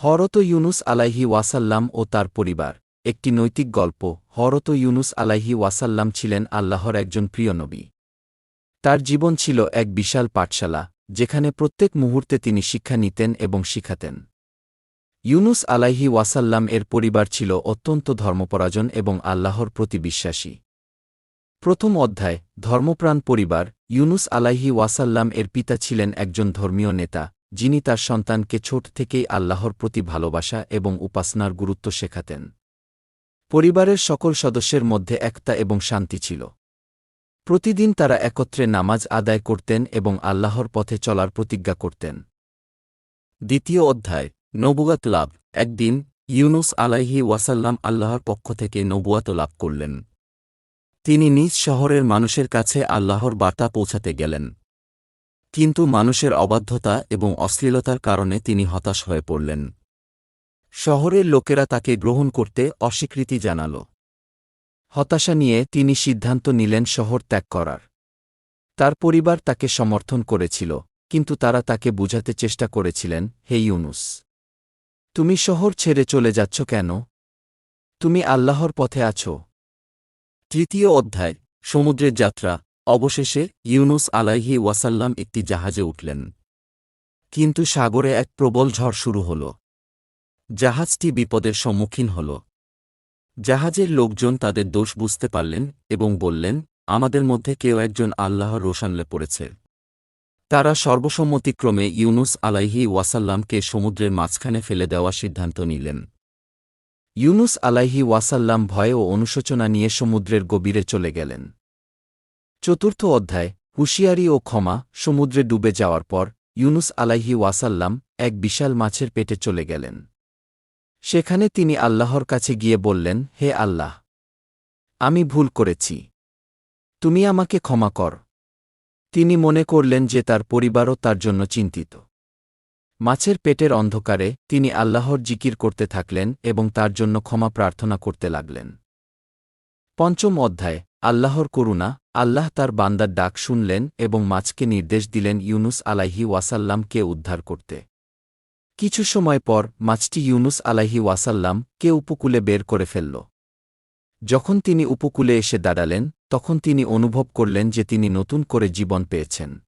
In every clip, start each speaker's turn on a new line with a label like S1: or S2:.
S1: হরত ইউনুস আলাইহি ওয়াসাল্লাম ও তার পরিবার। একটি নৈতিক গল্প, হরত ইউনুস আলাইহি ওয়াসাল্লাম ছিলেন আল্লাহর একজন প্রিয় নবী। তার জীবন ছিল এক বিশাল পাঠশালা, যেখানে প্রত্যেক মুহূর্তে তিনি শিক্ষা নিতেন এবং শিখাতেন। ইউনুস আলাইহি ওয়াসাল্লাম এর পরিবার ছিল অত্যন্ত ধর্মপরাজন এবং আল্লাহর প্রতি বিশ্বাসী। প্রথম অধ্যায়, ধর্মপ্রাণ পরিবার, ইউনুস আলাইহি ওয়াসাল্লাম এর পিতা ছিলেন একজন ধর্মীয় নেতা যিনি তার সন্তানকে ছোট থেকেই আল্লাহর প্রতি ভালোবাসা এবং উপাসনার গুরুত্ব শেখাতেন। পরিবারের সকল সদস্যের মধ্যে একতা এবং শান্তি ছিল। প্রতিদিন তারা একত্রে নামাজ আদায় করতেন এবং আল্লাহর পথে চলার প্রতিজ্ঞা করতেন। দ্বিতীয় অধ্যায় নবুয়াত লাভ। একদিন ইউনুস আলাইহি ওয়াসাল্লাম আল্লাহর পক্ষ থেকে নবুয়াত লাভ করলেন। তিনি নিজ শহরের মানুষের কাছে আল্লাহর বার্তা পৌঁছাতে গেলেন। কিন্তু মানুষের অবাধ্যতা এবং অশ্লীলতার কারণে তিনি হতাশ হয়ে পড়লেন। শহরের লোকেরা তাকে গ্রহণ করতে অস্বীকৃতি জানাল। হতাশা নিয়ে তিনি সিদ্ধান্ত নিলেন শহর ত্যাগ করার। তার পরিবার তাকে সমর্থন করেছিল, কিন্তু তারা তাকে বুঝাতে চেষ্টা করেছিলেন, হে ইউনুস, তুমি শহর ছেড়ে চলে যাচ্ছ কেন? তুমি আল্লাহর পথে আছো। তৃতীয় অধ্যায়, সমুদ্রের যাত্রা। অবশেষে ইউনুস আলাইহি ওয়াসাল্লাম একটি জাহাজে উঠলেন। কিন্তু সাগরে এক প্রবল ঝড় শুরু হল। জাহাজটি বিপদের সম্মুখীন হল। জাহাজের লোকজন তাদের দোষ বুঝতে পারলেন এবং বললেন, আমাদের মধ্যে কেউ একজন আল্লাহর রোশানলে পড়েছে। তারা সর্বসম্মতিক্রমে ইউনুস আলাইহি ওয়াসাল্লামকে সমুদ্রের মাঝখানে ফেলে দেওয়ার সিদ্ধান্ত নিলেন। ইউনুস আলাইহি ওয়াসাল্লাম ভয় ও অনুশোচনা নিয়ে সমুদ্রের গভীরে চলে গেলেন। চতুর্থ অধ্যায়, হুঁশিয়ারি ও ক্ষমা, সমুদ্রে ডুবে যাওয়ার পর, ইউনুস আলাইহি ওয়াসাল্লাম এক বিশাল মাছের পেটে চলে গেলেন। সেখানে তিনি আল্লাহর কাছে গিয়ে বললেন, হে আল্লাহ, আমি ভুল করেছি। তুমি আমাকে ক্ষমা কর। তিনি মনে করলেন যে তার পরিবারও তার জন্য চিন্তিত। মাছের পেটের অন্ধকারে তিনি আল্লাহর জিকির করতে থাকলেন এবং তার জন্য ক্ষমা প্রার্থনা করতে লাগলেন। পঞ্চম অধ্যায়, আল্লাহর করুণা আল্লাহ তার বান্দার ডাক শুনলেন এবং মাছকে নির্দেশ দিলেন ইউনুস আলাইহি ওয়াসাল্লামকে উদ্ধার করতে। কিছু সময় পর মাছটি ইউনুস আলাইহি ওয়াসাল্লাম কে উপকূলে বের করে ফেলল। যখন তিনি উপকূলে এসে দাঁড়ালেন, তখন তিনি অনুভব করলেন যে তিনি নতুন করে জীবন পেয়েছেন।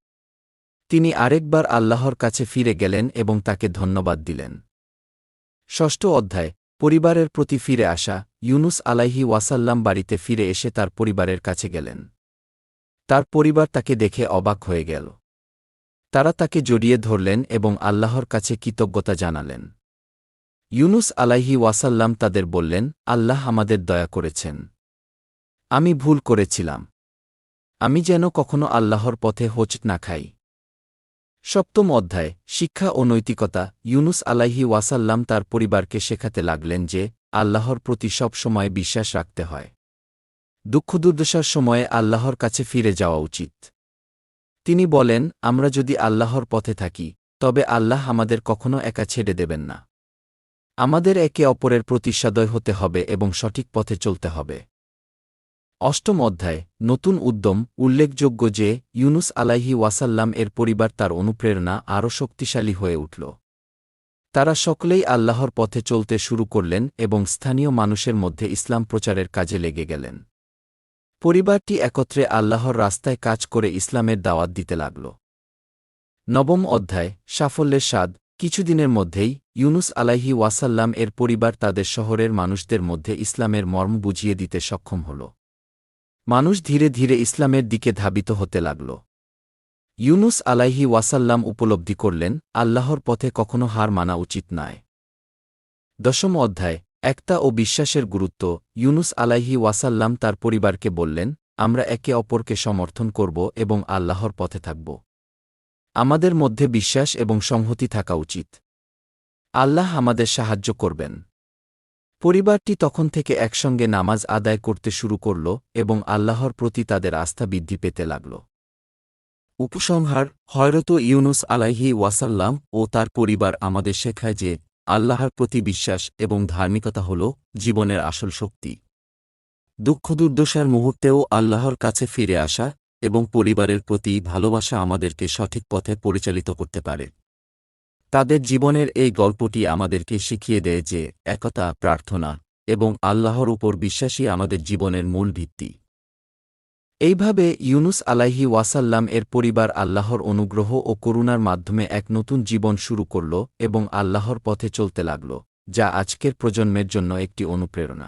S1: তিনি আরেকবার আল্লাহর কাছে ফিরে গেলেন এবং তাকে ধন্যবাদ দিলেন। ষষ্ঠ অধ্যায়, পরিবারের প্রতি ফিরে আসা, ইউনুস আলাইহি ওয়াসাল্লাম বাড়িতে ফিরে এসে তার পরিবারের কাছে গেলেন। তার পরিবার তাকে দেখে অবাক হয়ে গেল। তারা তাকে জড়িয়ে ধরলেন এবং আল্লাহর কাছে কৃতজ্ঞতা জানালেন। ইউনুস আলাইহি ওয়াসাল্লাম তাদের বললেন, আল্লাহ আমাদের দয়া করেছেন। আমি ভুল করেছিলাম। আমি যেন কখনো আল্লাহর পথে হোচ না খাই। সপ্তম অধ্যায়, শিক্ষা ও নৈতিকতা। ইউনুস আলাইহি ওয়াসাল্লাম তার পরিবারকে শেখাতে লাগলেন যে, আল্লাহর প্রতি সব সময় বিশ্বাস রাখতে হয়। দুঃখ দুর্দশার সময়ে আল্লাহর কাছে ফিরে যাওয়া উচিত। তিনি বলেন, আমরা যদি আল্লাহর পথে থাকি, তবে আল্লাহ আমাদের কখনো একা ছেড়ে দেবেন না। আমাদের একে অপরের প্রতি সদয় হতে হবে এবং সঠিক পথে চলতে হবে। অষ্টম অধ্যায়, নতুন উদ্যম, উল্লেখযোগ্য যে, ইউনুস আলাইহি ওয়াসাল্লাম এর পরিবার তার অনুপ্রেরণা আরও শক্তিশালী হয়ে উঠল। তারা সকলেই আল্লাহর পথে চলতে শুরু করলেন এবং স্থানীয় মানুষের মধ্যে ইসলাম প্রচারের কাজে লেগে গেলেন। পরিবারটি একত্রে আল্লাহর রাস্তায় কাজ করে ইসলামের দাওয়াত দিতে লাগল। নবম অধ্যায়, সাফল্যের স্বাদ। কিছুদিনের মধ্যেই ইউনুস আলাইহি ওয়াসাল্লাম এর পরিবার তাদের শহরের মানুষদের মধ্যে ইসলামের মর্ম বুঝিয়ে দিতে সক্ষম হল। মানুষ ধীরে ধীরে ইসলামের দিকে ধাবিত হতে লাগল। ইউনুস আলাইহি ওয়াসাল্লাম উপলব্ধি করলেন, আল্লাহর পথে কখনো হার মানা উচিত নয়। দশম অধ্যায় একতা ও বিশ্বাসের গুরুত্ব, ইউনুস আলাইহি ওয়াসাল্লাম তার পরিবারকে বললেন, আমরা একে অপরকে সমর্থন করব এবং আল্লাহর পথে থাকব। আমাদের মধ্যে বিশ্বাস এবং সংহতি থাকা উচিত। আল্লাহ আমাদের সাহায্য করবেন। পরিবারটি তখন থেকে একসঙ্গে নামাজ আদায় করতে শুরু করল এবং আল্লাহর প্রতি তাদের আস্থা বৃদ্ধি পেতে লাগল। উপসংহার, হয়রত ইউনুস আলাইহি ওয়াসাল্লাম ও তার পরিবার আমাদের শেখায় যে আল্লাহর প্রতি বিশ্বাস এবং ধার্মিকতা হল জীবনের আসল শক্তি। দুঃখ দুর্দশার মুহূর্তেও আল্লাহর কাছে ফিরে আসা এবং পরিবারের প্রতি ভালোবাসা আমাদেরকে সঠিক পথে পরিচালিত করতে পারে। তাদের জীবনের এই গল্পটি আমাদেরকে শিখিয়ে দেয় যে একতা, প্রার্থনা এবং আল্লাহর উপর বিশ্বাসী আমাদের জীবনের মূল ভিত্তি। এইভাবে ইউনুস আলাহি ওয়াসাল্লাম এর পরিবার আল্লাহর অনুগ্রহ ও করুণার মাধ্যমে এক নতুন জীবন শুরু করল এবং আল্লাহর পথে চলতে লাগল, যা আজকের প্রজন্মের জন্য একটি অনুপ্রেরণা।